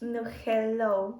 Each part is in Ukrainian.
Ну, hello.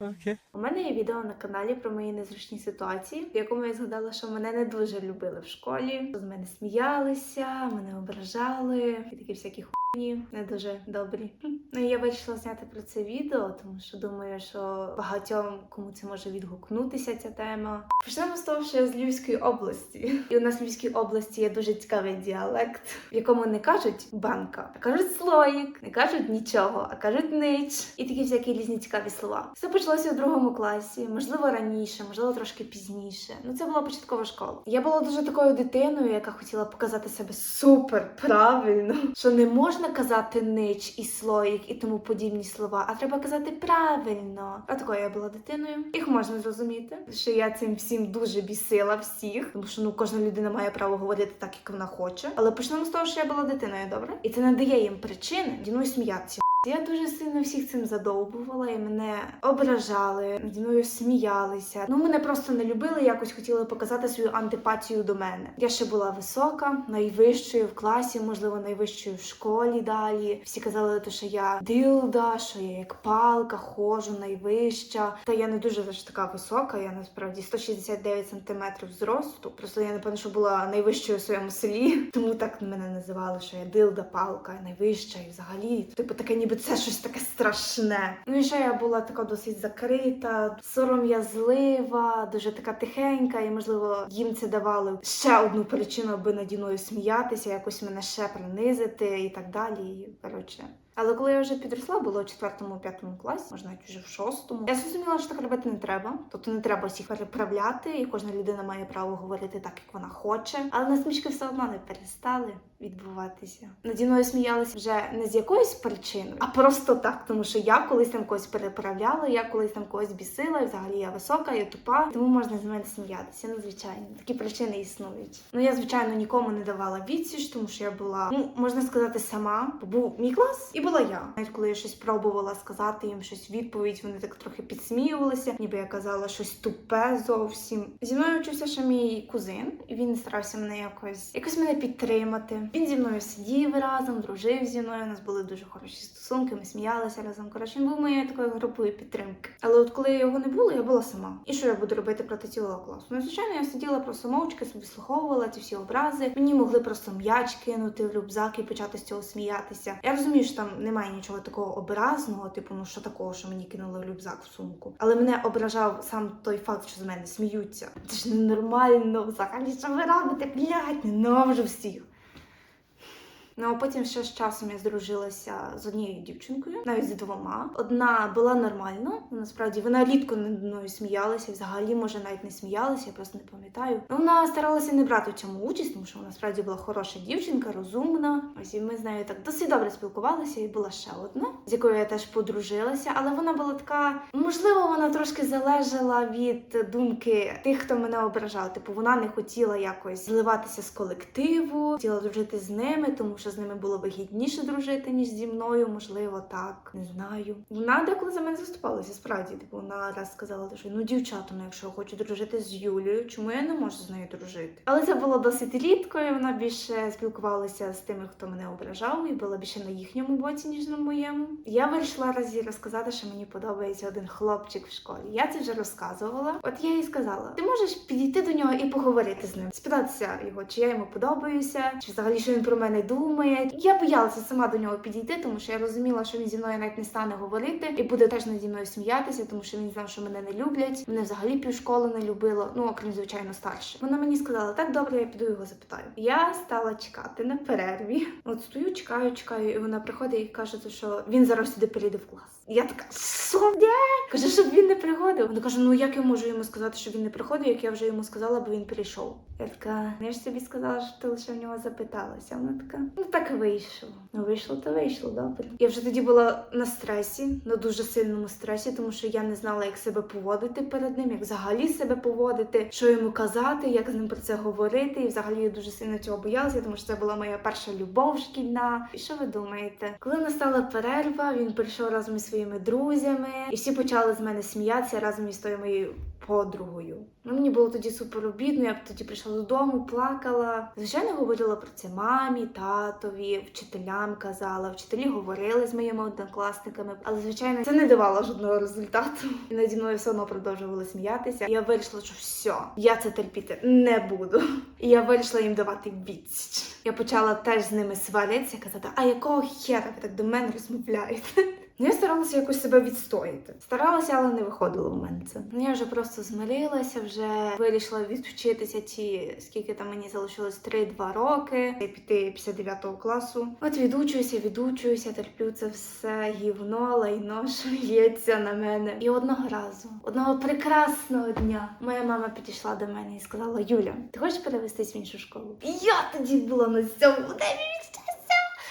Okay. У мене є відео на каналі про мої незручні ситуації, в якому я згадала, що мене не дуже любили в школі. З мене сміялися, мене ображали і такі всякі хуйні, не дуже добрі. Ну я вирішила зняти про це відео, тому що думаю, що багатьом кому це може відгукнутися ця тема. Почнемо з того, що я з Львівської області, і у нас в Львівській області є дуже цікавий діалект, в якому не кажуть банка, а кажуть слоїк, не кажуть нічого, а кажуть нич, і такі всякі різні цікаві слова. Все почалося у другому класі, можливо, раніше, можливо, трошки пізніше. Ну це була початкова школа. Я була дуже такою дитиною, яка хотіла показати себе супер правильно, що не можна казати нич і слоїк і тому подібні слова, а треба казати правильно. А такою я була дитиною. Їх можна зрозуміти, що я цим всім дуже бісила всіх, тому що ну кожна людина має право говорити так, як вона хоче. Але почнемо з того, що я була дитиною, добре? І це не дає їм причини зі сміятися. Я дуже сильно всіх цим задовбувала, і мене ображали, наді мною сміялися. Ну мене просто не любили, якось хотіли показати свою антипатію до мене. Я ще була висока, найвищою в класі, можливо, найвищою в школі далі. Всі казали, що я дилда, що я як палка, ходжу найвища. Та я не дуже така висока. Я насправді 169 сантиметрів зросту. Просто я напевно, що була найвищою в своєму селі, тому так мене називали, що я дилда, палка, найвища і взагалі, типу, таке ніби це щось таке страшне. Ну і ще я була така досить закрита, сором'язлива, дуже така тихенька, і можливо їм це давало ще одну причину, аби наді мною сміятися, якось мене ще принизити і так далі. Коротше. Але коли я вже підросла, було у четвертому, п'ятому класі, можна навіть вже в шостому. Я зрозуміла, що так робити не треба. Тобто не треба всіх переправляти, і кожна людина має право говорити так, як вона хоче. Але насмішки все одно не перестали відбуватися. Наді мною сміялися вже не з якоїсь причини, а просто так, тому що я колись там когось переправляла, я колись там когось бісила, і взагалі я висока, я тупа, тому можна з мене сміятися. Ну, звичайно, такі причини існують. Ну я звичайно нікому не давала відсіч, тому що я була, ну можна сказати, сама. Бо був мій клас і була я. Навіть коли я щось пробувала сказати їм щось відповідь, вони так трохи підсміювалися, ніби я казала щось тупе зовсім. Зі мною вчився ще мій кузин, і він старався мене якось якось мене підтримати. Він зі мною сидів разом, дружив зі мною. У нас були дуже хороші стосунки. Ми сміялися разом. Коротше, він був моєю такою групою підтримки. Але от коли його не було, я була сама. І що я буду робити проти цілого класу? Ну, звичайно, я сиділа просто мовчки, собі слуховувала ці всі образи. Мені могли просто м'яч кинути в рюкзак і почати з цього сміятися. Я розумію, що там немає нічого такого образного, типу, ну що такого, що мені кинули рюкзак в сумку. Але мене ображав сам той факт, що з мене сміються. Це ж ненормально взагалі, що ви робите, блядь, ненавижу всіх. Ну а потім ще з часом я здружилася з однією дівчинкою, навіть з двома. Одна була нормально, насправді вона рідко над мною сміялася, взагалі, може, навіть не сміялася, я просто не пам'ятаю. Ну, Вона старалася не брати в цьому участь, тому що вона справді була хороша дівчинка, розумна. Ось і ми з нею так досить добре спілкувалися. І була ще одна, з якою я теж подружилася, але вона була така, можливо, вона трошки залежала від думки тих, хто мене ображав. Типу, вона не хотіла якось зливатися з колективу, хотіла дружити з ними, тому що з ними було вигідніше дружити, ніж зі мною. Можливо, так не знаю. Вона деколи за мене заступалася. Справді, типу, вона раз сказала, що ну дівчата, ну якщо хочу дружити з Юлією, чому я не можу з нею дружити? Але це було досить рідко, і вона більше спілкувалася з тими, хто мене ображав, і була більше на їхньому боці, ніж на моєму. Я вирішила раз їй розказати, що мені подобається один хлопчик в школі. Я це вже розказувала. От я їй сказала: ти можеш підійти до нього і поговорити з ним, спитатися його, чи я йому подобаюся, чи взагалі що він про мене думає. Я боялася сама до нього підійти, тому що я розуміла, що він зі мною навіть не стане говорити і буде теж наді мною сміятися, тому що він знав, що мене не люблять. Мене взагалі півшколи не любило, ну окрім звичайно старше. Вона мені сказала, так добре, я піду його запитаю. Я стала чекати на перерві. От стою, чекаю, чекаю, і вона приходить і каже, що він зараз сюди перейде в клас. Я така, що? Каже, щоб він не приходив. Вона каже: ну як я можу йому сказати, що він не приходив, як я вже йому сказала, бо він прийшов. Я така, «Ну, я ж тобі сказала, що ти лише в нього запиталася. Вона така, ну так і вийшло. Ну вийшло, то вийшло, добре. Я вже тоді була на стресі, на дуже сильному стресі, тому що я не знала, як себе поводити перед ним, як взагалі себе поводити, що йому казати, як з ним про це говорити. І взагалі я дуже сильно цього боялася, тому що це була моя перша любов шкільна. І що ви думаєте? Коли настала перерва, він прийшов разом із своїми друзями, і всі почали з мене сміятися разом із тою моєю подругою. Ну, мені було тоді супер обідно, я тоді прийшла додому, плакала. Звичайно, говорила про це мамі, татові, вчителям казала. Вчителі говорили з моїми однокласниками, але звичайно це не давало жодного результату. І наді мною все одно продовжували сміятися. Я вирішила, що все, я це терпіти не буду. І я вирішила їм давати відсіч. Я почала теж з ними сваритися, казати, а якого хера ви так до мене розмовляєте? Ну, я старалася якось себе відстояти. Старалася, але не виходило в мене це. Я вже просто змирилася, вже вирішила відвчитися ті, скільки там мені залишилось 3-2 роки, і піти після 9 класу. От відучуюся, відучуюся, терплю це все гівно, лайно, що на мене. І одного разу, одного прекрасного дня, моя мама підійшла до мене і сказала: Юля, ти хочеш перевестись в іншу школу? І я тоді була на цьому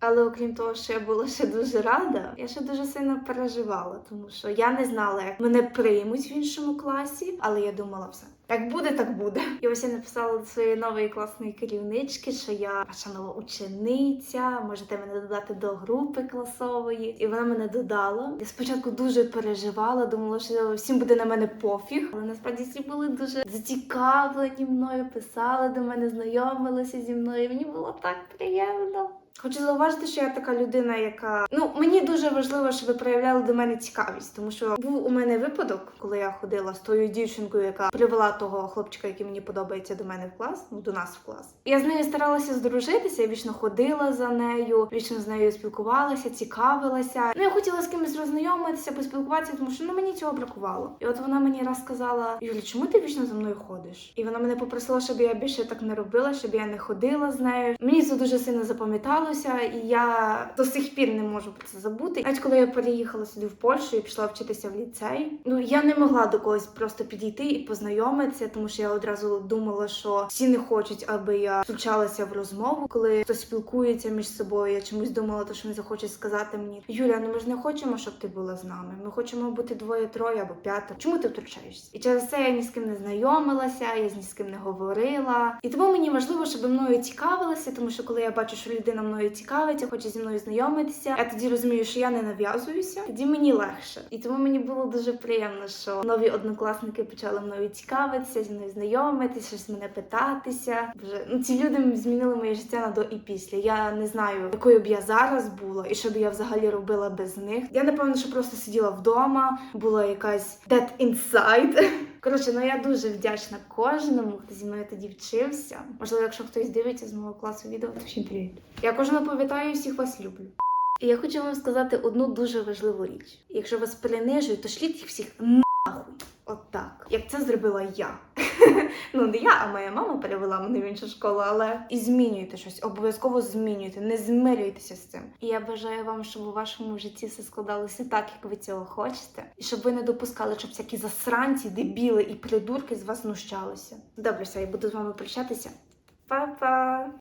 але окрім того, що я була ще дуже рада, я ще дуже сильно переживала, тому що я не знала, як мене приймуть в іншому класі, але я думала все. Як буде, так буде. І ось я написала до своєї нової класної керівнички, що я ваша нова учениця, можете мене додати до групи класової. І вона мене додала. Я спочатку дуже переживала, думала, що всім буде на мене пофіг. Але насправді всі були дуже зацікавлені мною, писали до мене, знайомилися зі мною. Мені було так приємно. Хочу зауважити, що я така людина, яка ну мені дуже важливо, щоб ви проявляли до мене цікавість, тому що був у мене випадок, коли я ходила з тою дівчинкою, яка привела того хлопчика, який мені подобається до мене в клас, ну до нас в клас. Я з нею старалася здружитися, я вічно ходила за нею, вічно з нею спілкувалася, цікавилася. Ну я хотіла з кимось роззнайомитися, поспілкуватися, тому що ну мені цього бракувало. І от вона мені раз сказала: Юлі, чому ти вічно за мною ходиш? І вона мене попросила, щоб я більше так не робила, щоб я не ходила з нею. Мені це дуже сильно запам'яталося, і я до сих пір не можу про це забути. Навіть коли я переїхала сюди в Польщу і пішла вчитися в ліцей, ну я не могла до когось просто підійти і познайомитися, тому що я одразу думала, що всі не хочуть, аби я включалася в розмову, коли хтось спілкується між собою. Я чомусь думала, то що вони захочуть сказати мені: Юля, ну ми ж не хочемо, щоб ти була з нами. Ми хочемо бути двоє, троє або п'ятеро. Чому ти втручаєшся? І через це я ні з ким не знайомилася, я ні з ким не говорила. І тому мені важливо, щоб мною цікавилися, тому що коли я бачу, що людина мною цікавиться, хоче зі мною знайомитися, я тоді розумію, що я не нав'язуюся. Тоді мені легше. І тому мені було дуже приємно, що нові однокласники почали мною цікавитися, зі мною знайомитися, щось мене питатися. Вже ну ці люди змінили моє життя на до і після. Я не знаю, якою б я зараз була, і що б я взагалі робила без них. Я напевно, що просто сиділа вдома, була якась dead inside. Коротше, ну я дуже вдячна кожному, хто зі мною тоді вчився. Можливо, якщо хтось дивиться з мого класу відео, то всім привіт. Я кожного пам'ятаю всіх вас люблю. І я хочу вам сказати одну дуже важливу річ. Якщо вас принижують, то шліть їх всіх нахуй. От так. Як це зробила я. ну, не я, а моя мама перевела мене в іншу школу, але і змінюйте щось, обов'язково змінюйте, не змирюйтеся з цим. І я бажаю вам, щоб у вашому житті все складалося так, як ви цього хочете, і щоб ви не допускали, щоб всякі засранці, дебіли і придурки з вас знущалися. Добре, все, я буду з вами прощатися. Па-па!